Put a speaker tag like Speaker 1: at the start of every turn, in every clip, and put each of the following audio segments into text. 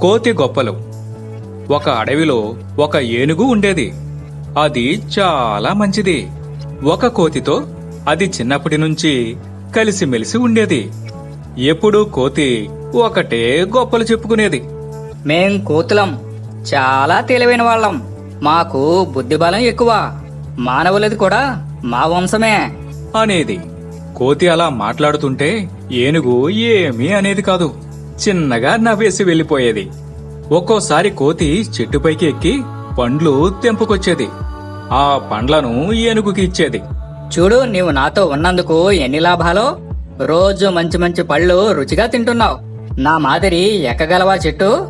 Speaker 1: కోతి గొప్పలు. ఒక అడవిలో ఒక ఏనుగు ఉండేది. అది చాలా మంచిది. ఒక కోతితో అది చిన్నప్పటి నుంచి కలిసిమెలిసి ఉండేది. ఎప్పుడూ కోతి ఒకటే గొప్పలు చెప్పుకునేది.
Speaker 2: మేం కోతులం చాలా తెలివైన వాళ్ళం. మాకు బుద్ధిబలం ఎక్కువ. మానవులది కూడా మా వంశమే.
Speaker 1: అనేది కోతి అలా మాట్లాడుతుంటే ఏనుగు ఏమీ అనేది కాదు. చిన్నగా నవ్వేసి వెళ్ళిపోయేది. ఒక్కోసారి కోతి చెట్టుపైకి ఎక్కి పండ్లు తెంపుకొచ్చేది. ఆ పండ్లను ఏనుగుకి ఇచ్చేది.
Speaker 2: చూడు నీవు నాతో ఉన్నందుకు ఎన్ని లాభాలో? రోజు మంచి మంచి పళ్ళు రుచిగా తింటున్నావు. నా మాదిరి ఎక్కగలవా చెట్టు?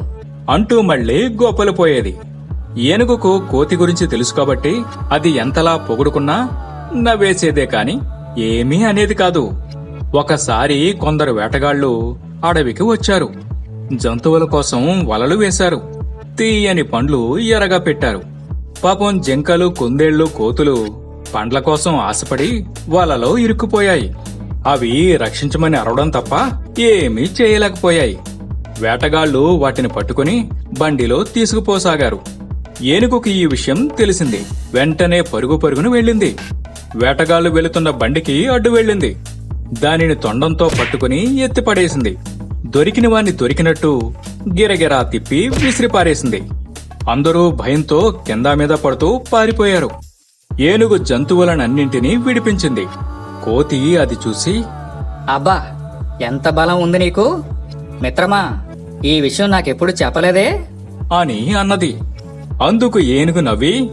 Speaker 1: అంటూ మళ్ళీ గోపలు పోయేది. ఏనుగుకు కోతి గురించి తెలుసు కాబట్టి అది ఎంతలా పొగుడుకున్నా నవ్వేసేదే కాని ఏమీ అనేది కాదు. ఒకసారి కొందరు వేటగాళ్ళు అడవికి వచ్చారు. జంతువుల కోసం వలలు వేశారు. తీయని పండ్లు ఎరగా పెట్టారు. పాపం జింకలు కుందేళ్ళు కోతులు పండ్ల కోసం ఆశపడి వలలో ఇరుక్కుపోయాయి. అవి రక్షించమని అరవడం తప్ప ఏమీ చేయలేకపోయాయి. వేటగాళ్ళు వాటిని పట్టుకుని బండిలో తీసుకుపోసాగారు. ఏనుగుకి ఈ విషయం తెలిసింది. వెంటనే పరుగు పరుగును వెళ్ళింది. వేటగాళ్ళు వెళుతున్న బండికి అడ్డు వెళ్ళింది. దానిని తొండంతో పట్టుకుని ఎత్తిపడేసింది. దొరికిన వాణ్ణి దొరికినట్టు గిరగిరా తిప్పి విసిరిపారేసింది. అందరూ భయంతో కింద మీద పడుతూ పారిపోయారు. ఏనుగు జంతువులనన్నింటినీ విడిపించింది. కోతి అది చూసి
Speaker 2: అబ్బా ఎంత బలం ఉంది నీకు? మిత్రమా ఈ విషయం నాకెప్పుడు చెప్పలేదే?
Speaker 1: అని అన్నది. అందుకు ఏనుగు నవ్వి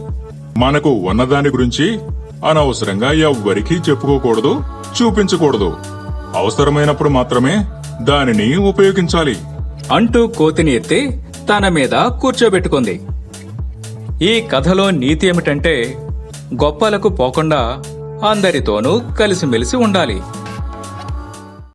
Speaker 3: మనకు ఉన్నదాని గురించి అనవసరంగా ఎవ్వరికీ చెప్పుకోకూడదు చూపించకూడదు. అవసరమైనప్పుడు మాత్రమే దానిని ఉపయోగించాలి.
Speaker 1: అంటూ కోతిని ఎత్తి తన మీద కూర్చోబెట్టుకుంది. ఈ కథలో నీతి ఏమిటంటే గొప్పలకు పోకుండా అందరితోనూ కలిసిమెలిసి ఉండాలి.